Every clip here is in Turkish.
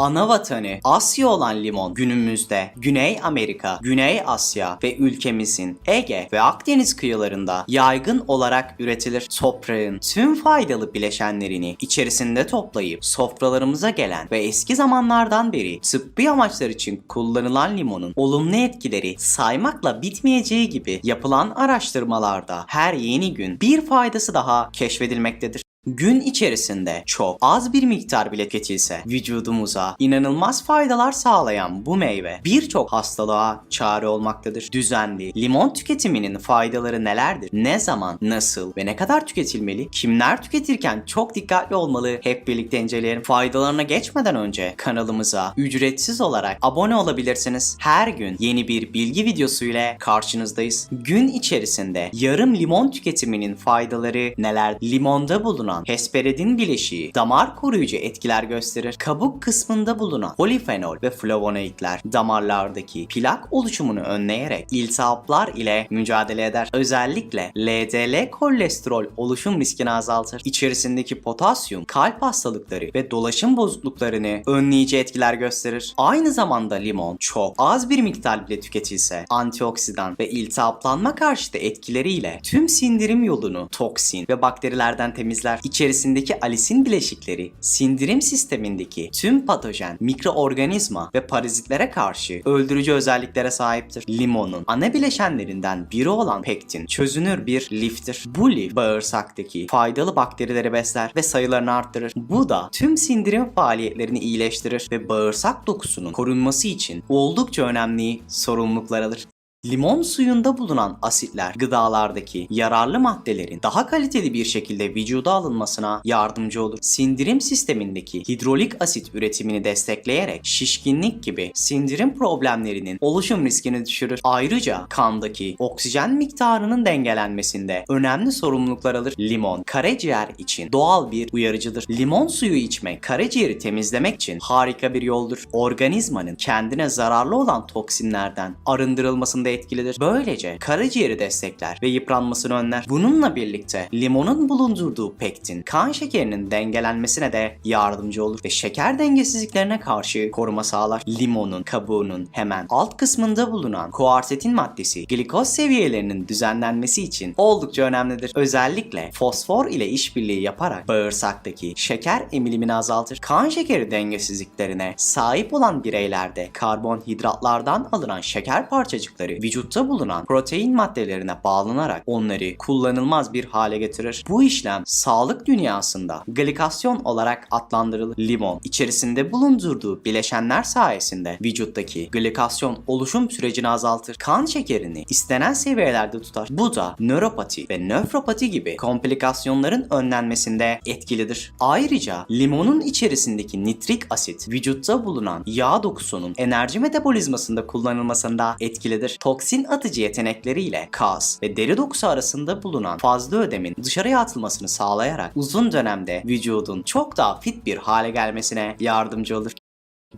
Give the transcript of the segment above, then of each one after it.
ana vatanı Asya olan limon günümüzde Güney Amerika, Güney Asya ve ülkemizin Ege ve Akdeniz kıyılarında yaygın olarak üretilir. Toprağın tüm faydalı bileşenlerini içerisinde toplayıp sofralarımıza gelen ve eski zamanlardan beri tıbbi amaçlar için kullanılan limonun olumlu etkileri saymakla bitmeyeceği gibi yapılan araştırmalarda her yeni gün bir faydası daha keşfedilmektedir. Gün içerisinde çok az bir miktar bile tüketilse vücudumuza inanılmaz faydalar sağlayan bu meyve birçok hastalığa çare olmaktadır. Düzenli limon tüketiminin faydaları nelerdir? Ne zaman, nasıl ve ne kadar tüketilmeli? Kimler tüketirken çok dikkatli olmalı? Hep birlikte inceleyelim. Faydalarına geçmeden önce kanalımıza ücretsiz olarak abone olabilirsiniz. Her gün yeni bir bilgi videosu ile karşınızdayız. Gün içerisinde yarım limon tüketiminin faydaları neler? Limonda bulunan hesperidin bileşiği damar koruyucu etkiler gösterir. Kabuk kısmında bulunan polifenol ve flavonoidler damarlardaki plak oluşumunu önleyerek iltihaplar ile mücadele eder. Özellikle LDL kolesterol oluşum riskini azaltır. İçerisindeki potasyum kalp hastalıkları ve dolaşım bozukluklarını önleyici etkiler gösterir. Aynı zamanda limon çok az bir miktar bile tüketilse antioksidan ve iltihaplanma karşıtı etkileriyle tüm sindirim yolunu toksin ve bakterilerden temizler. İçerisindeki alisin bileşikleri sindirim sistemindeki tüm patojen, mikroorganizma ve parazitlere karşı öldürücü özelliklere sahiptir. Limonun ana bileşenlerinden biri olan pektin çözünür bir liftir. Bu lif bağırsaktaki faydalı bakterileri besler ve sayılarını arttırır. Bu da tüm sindirim faaliyetlerini iyileştirir ve bağırsak dokusunun korunması için oldukça önemli sorumluluklar alır. Limon suyunda bulunan asitler gıdalardaki yararlı maddelerin daha kaliteli bir şekilde vücuda alınmasına yardımcı olur. Sindirim sistemindeki hidrolik asit üretimini destekleyerek şişkinlik gibi sindirim problemlerinin oluşum riskini düşürür. Ayrıca kandaki oksijen miktarının dengelenmesinde önemli sorumluluklar alır. Limon karaciğer için doğal bir uyarıcıdır. Limon suyu içmek karaciğeri temizlemek için harika bir yoldur. Organizmanın kendine zararlı olan toksinlerden arındırılmasında etkilidir. Böylece karaciğeri destekler ve yıpranmasını önler. Bununla birlikte limonun bulundurduğu pektin kan şekerinin dengelenmesine de yardımcı olur ve şeker dengesizliklerine karşı koruma sağlar. Limonun kabuğunun hemen alt kısmında bulunan kuarsetin maddesi glikoz seviyelerinin düzenlenmesi için oldukça önemlidir. Özellikle fosfor ile işbirliği yaparak bağırsaktaki şeker emilimini azaltır. Kan şekeri dengesizliklerine sahip olan bireylerde karbonhidratlardan alınan şeker parçacıkları vücutta bulunan protein maddelerine bağlanarak onları kullanılmaz bir hale getirir. Bu işlem sağlık dünyasında glikasyon olarak adlandırılır. Limon içerisinde bulundurduğu bileşenler sayesinde vücuttaki glikasyon oluşum sürecini azaltır. Kan şekerini istenen seviyelerde tutar. Bu da nöropati ve nöfropati gibi komplikasyonların önlenmesinde etkilidir. Ayrıca limonun içerisindeki nitrik asit vücutta bulunan yağ dokusunun enerji metabolizmasında kullanılmasında etkilidir. Toksin atıcı yetenekleriyle kas ve deri dokusu arasında bulunan fazla ödemin dışarıya atılmasını sağlayarak uzun dönemde vücudun çok daha fit bir hale gelmesine yardımcı olur.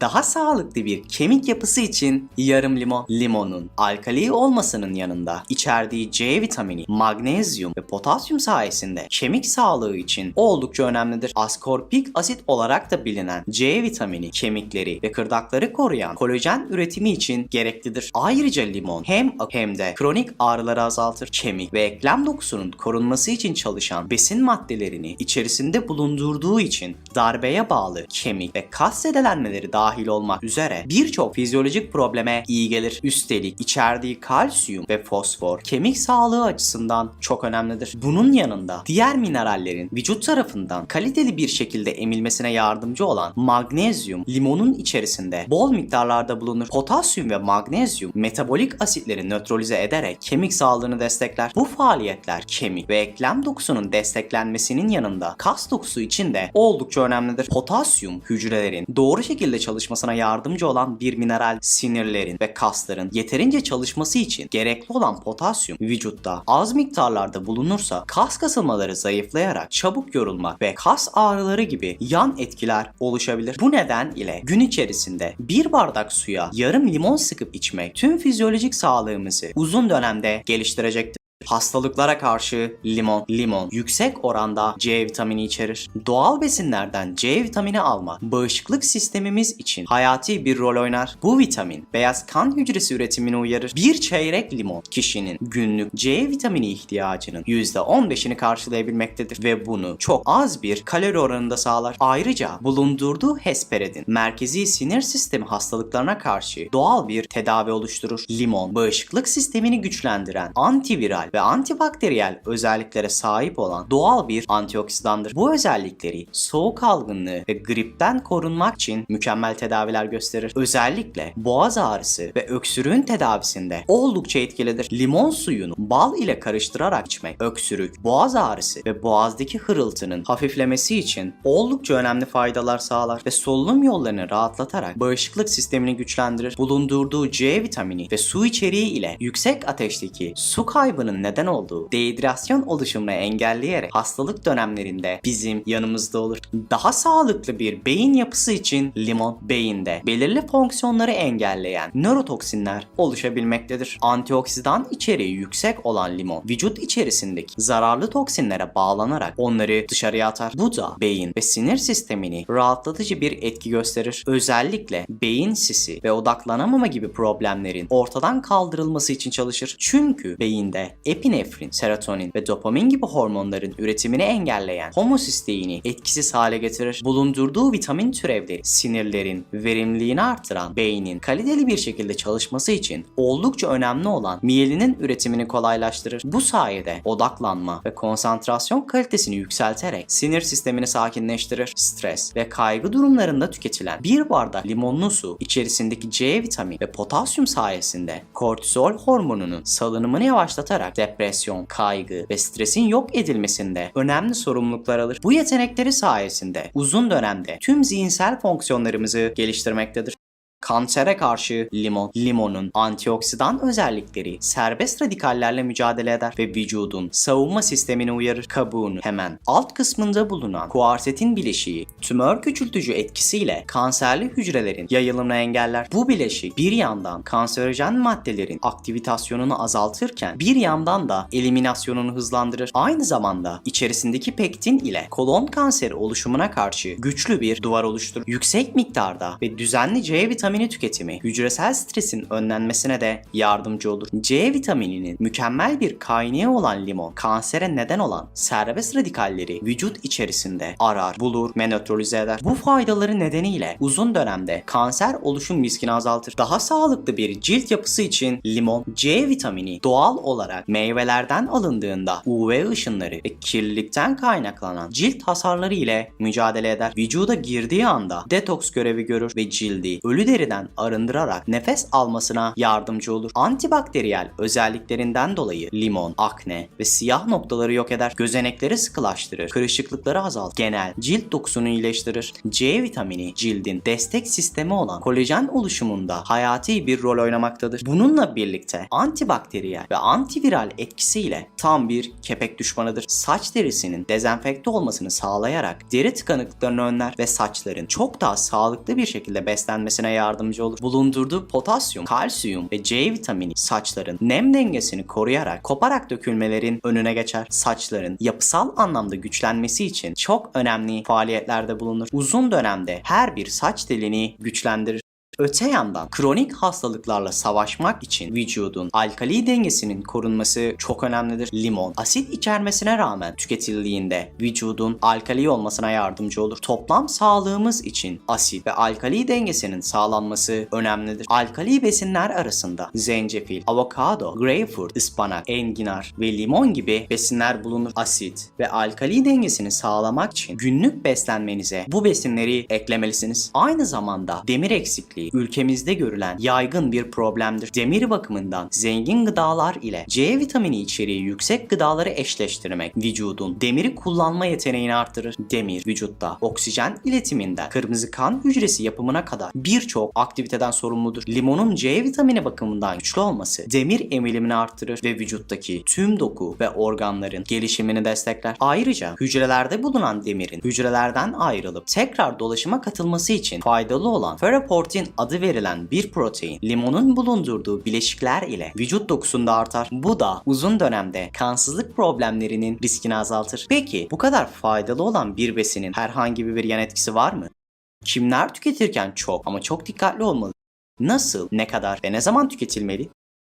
Daha sağlıklı bir kemik yapısı için yarım limon, limonun alkali olmasının yanında içerdiği C vitamini, magnezyum ve potasyum sayesinde kemik sağlığı için oldukça önemlidir. Askorpik asit olarak da bilinen C vitamini kemikleri ve kırdakları koruyan kolajen üretimi için gereklidir. Ayrıca limon hem hem de kronik ağrıları azaltır. Kemik ve eklem dokusunun korunması için çalışan besin maddelerini içerisinde bulundurduğu için darbeye bağlı kemik ve kas zedelenmeleri dahil olmak üzere birçok fizyolojik probleme iyi gelir. Üstelik içerdiği kalsiyum ve fosfor kemik sağlığı açısından çok önemlidir. Bunun yanında diğer minerallerin vücut tarafından kaliteli bir şekilde emilmesine yardımcı olan magnezyum limonun içerisinde bol miktarlarda bulunur. Potasyum ve magnezyum metabolik asitleri nötralize ederek kemik sağlığını destekler. Bu faaliyetler kemik ve eklem dokusunun desteklenmesinin yanında kas dokusu için de oldukça önemlidir. Potasyum hücrelerin doğru şekilde çalışmasına yardımcı olan bir mineral sinirlerin ve kasların yeterince çalışması için gerekli olan potasyum vücutta az miktarlarda bulunursa kas kasılmaları zayıflayarak çabuk yorulmak ve kas ağrıları gibi yan etkiler oluşabilir. Bu neden ile gün içerisinde bir bardak suya yarım limon sıkıp içmek tüm fizyolojik sağlığımızı uzun dönemde geliştirecektir. Hastalıklara karşı limon, limon yüksek oranda C vitamini içerir. Doğal besinlerden C vitamini almak bağışıklık sistemimiz için hayati bir rol oynar. Bu vitamin beyaz kan hücresi üretimini uyarır. Bir çeyrek limon kişinin günlük C vitamini ihtiyacının %15'ini karşılayabilmektedir ve bunu çok az bir kalori oranında sağlar. Ayrıca bulundurduğu hesperidin merkezi sinir sistemi hastalıklarına karşı doğal bir tedavi oluşturur. Limon bağışıklık sistemini güçlendiren antiviral ve antibakteriyel özelliklere sahip olan doğal bir antioksidandır. Bu özellikleri soğuk algınlığı ve gripten korunmak için mükemmel tedaviler gösterir. Özellikle boğaz ağrısı ve öksürüğün tedavisinde oldukça etkilidir. Limon suyunu bal ile karıştırarak içmek öksürük, boğaz ağrısı ve boğazdaki hırıltının hafiflemesi için oldukça önemli faydalar sağlar ve solunum yollarını rahatlatarak bağışıklık sistemini güçlendirir. Bulundurduğu C vitamini ve su içeriği ile yüksek ateşteki su kaybının neden olduğu dehidrasyon oluşumunu engelleyerek hastalık dönemlerinde bizim yanımızda olur. Daha sağlıklı bir beyin yapısı için limon beyinde belirli fonksiyonları engelleyen nörotoksinler oluşabilmektedir. Antioksidan içeriği yüksek olan limon vücut içerisindeki zararlı toksinlere bağlanarak onları dışarıya atar. Bu da beyin ve sinir sistemini rahatlatıcı bir etki gösterir. Özellikle beyin sisi ve odaklanamama gibi problemlerin ortadan kaldırılması için çalışır. Çünkü beyinde epinefrin, serotonin ve dopamin gibi hormonların üretimini engelleyen homosisteini etkisiz hale getirir. Bulundurduğu vitamin türevleri sinirlerin verimliliğini artıran beynin kaliteli bir şekilde çalışması için oldukça önemli olan miyelinin üretimini kolaylaştırır. Bu sayede odaklanma ve konsantrasyon kalitesini yükselterek sinir sistemini sakinleştirir. Stres ve kaygı durumlarında tüketilen bir bardak limonlu su içerisindeki C vitamini ve potasyum sayesinde kortizol hormonunun salınımını yavaşlatarak depresyon, kaygı ve stresin yok edilmesinde önemli sorumluluklar alır. Bu yetenekleri sayesinde uzun dönemde tüm zihinsel fonksiyonlarımızı geliştirmektedir. Kansere karşı limon, limonun antioksidan özellikleri serbest radikallerle mücadele eder ve vücudun savunma sistemini uyarır. Kabuğunu hemen alt kısmında bulunan kuarsetin bileşiği tümör küçültücü etkisiyle kanserli hücrelerin yayılımını engeller. Bu bileşik bir yandan kanserojen maddelerin aktivitasyonunu azaltırken bir yandan da eliminasyonunu hızlandırır. Aynı zamanda içerisindeki pektin ile kolon kanseri oluşumuna karşı güçlü bir duvar oluşturur. Yüksek miktarda ve düzenli C vitamini tüketimi hücresel stresin önlenmesine de yardımcı olur. C vitamininin mükemmel bir kaynağı olan limon kansere neden olan serbest radikalleri vücut içerisinde arar, bulur ve nötralize eder. Bu faydaları nedeniyle uzun dönemde kanser oluşum riskini azaltır. Daha sağlıklı bir cilt yapısı için limon C vitamini doğal olarak meyvelerden alındığında UV ışınları ve kirlilikten kaynaklanan cilt hasarları ile mücadele eder. Vücuda girdiği anda detoks görevi görür ve cildi ölü deriden arındırarak nefes almasına yardımcı olur. Antibakteriyel özelliklerinden dolayı limon, akne ve siyah noktaları yok eder. Gözenekleri sıkılaştırır, kırışıklıkları azaltır, genel cilt dokusunu iyileştirir. C vitamini cildin destek sistemi olan kolajen oluşumunda hayati bir rol oynamaktadır. Bununla birlikte antibakteriyel ve antiviral etkisiyle tam bir kepek düşmanıdır. Saç derisinin dezenfekte olmasını sağlayarak deri tıkanıklıklarını önler ve saçların çok daha sağlıklı bir şekilde beslenmesine yardımcı olur. Bulundurduğu potasyum, kalsiyum ve C vitamini saçların nem dengesini koruyarak koparak dökülmelerin önüne geçer. Saçların yapısal anlamda güçlenmesi için çok önemli faaliyetlerde bulunur. Uzun dönemde her bir saç telini güçlendirir. Öte yandan kronik hastalıklarla savaşmak için vücudun alkali dengesinin korunması çok önemlidir. Limon asit içermesine rağmen tüketildiğinde vücudun alkali olmasına yardımcı olur. Toplam sağlığımız için asit ve alkali dengesinin sağlanması önemlidir. Alkali besinler arasında zencefil, avokado, greyfurt, ıspanak, enginar ve limon gibi besinler bulunur. Asit ve alkali dengesini sağlamak için günlük beslenmenize bu besinleri eklemelisiniz. Aynı zamanda demir eksikliği ülkemizde görülen yaygın bir problemdir. Demir bakımından zengin gıdalar ile C vitamini içeriği yüksek gıdaları eşleştirmek vücudun demiri kullanma yeteneğini artırır. Demir vücutta oksijen iletiminden kırmızı kan hücresi yapımına kadar birçok aktiviteden sorumludur. Limonun C vitamini bakımından güçlü olması demir emilimini artırır ve vücuttaki tüm doku ve organların gelişimini destekler. Ayrıca hücrelerde bulunan demirin hücrelerden ayrılıp tekrar dolaşıma katılması için faydalı olan ferroportin adı verilen bir protein limonun bulundurduğu bileşikler ile vücut dokusunda artar. Bu da uzun dönemde kansızlık problemlerinin riskini azaltır. Peki bu kadar faydalı olan bir besinin herhangi bir yan etkisi var mı? Kimler tüketirken çok ama çok dikkatli olmalı? Nasıl, ne kadar ve ne zaman tüketilmeli?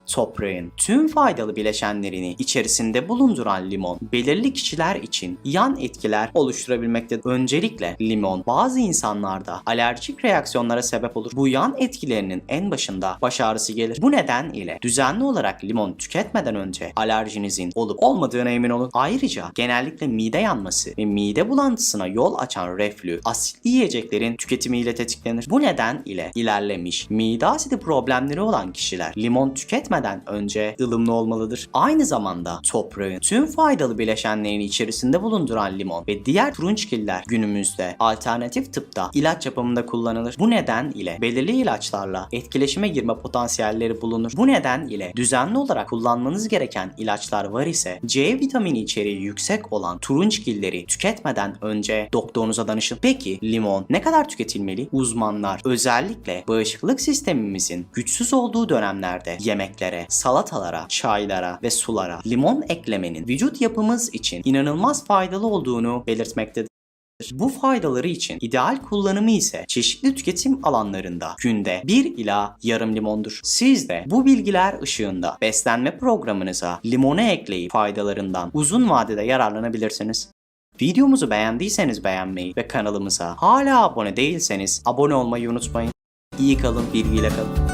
Toprağın tüm faydalı bileşenlerini içerisinde bulunduran limon belirli kişiler için yan etkiler oluşturabilmektedir. Öncelikle limon bazı insanlarda alerjik reaksiyonlara sebep olur. Bu yan etkilerinin en başında baş ağrısı gelir. Bu neden ile düzenli olarak limon tüketmeden önce alerjinizin olup olmadığına emin olun. Ayrıca genellikle mide yanması ve mide bulantısına yol açan reflü asitli yiyeceklerin tüketimiyle tetiklenir. Bu neden ile ilerlemiş mide asidi problemleri olan kişiler limon tüketmeden önce ılımlı olmalıdır. Aynı zamanda toprağın tüm faydalı bileşenlerini içerisinde bulunduran limon ve diğer turunçgiller günümüzde alternatif tıpta ilaç yapımında kullanılır. Bu neden ile belirli ilaçlarla etkileşime girme potansiyelleri bulunur. Bu neden ile düzenli olarak kullanmanız gereken ilaçlar var ise C vitamini içeriği yüksek olan turunçgilleri tüketmeden önce doktorunuza danışın. Peki limon ne kadar tüketilmeli? Uzmanlar özellikle bağışıklık sistemimizin güçsüz olduğu dönemlerde yemeklere, salatalara, çaylara ve sulara limon eklemenin vücut yapımız için inanılmaz faydalı olduğunu belirtmektedir. Bu faydaları için ideal kullanımı ise çeşitli tüketim alanlarında günde 1 ila yarım limondur. Siz de bu bilgiler ışığında beslenme programınıza limonu ekleyip faydalarından uzun vadede yararlanabilirsiniz. Videomuzu beğendiyseniz beğenmeyi ve kanalımıza hala abone değilseniz abone olmayı unutmayın. İyi kalın, bilgiyle kalın.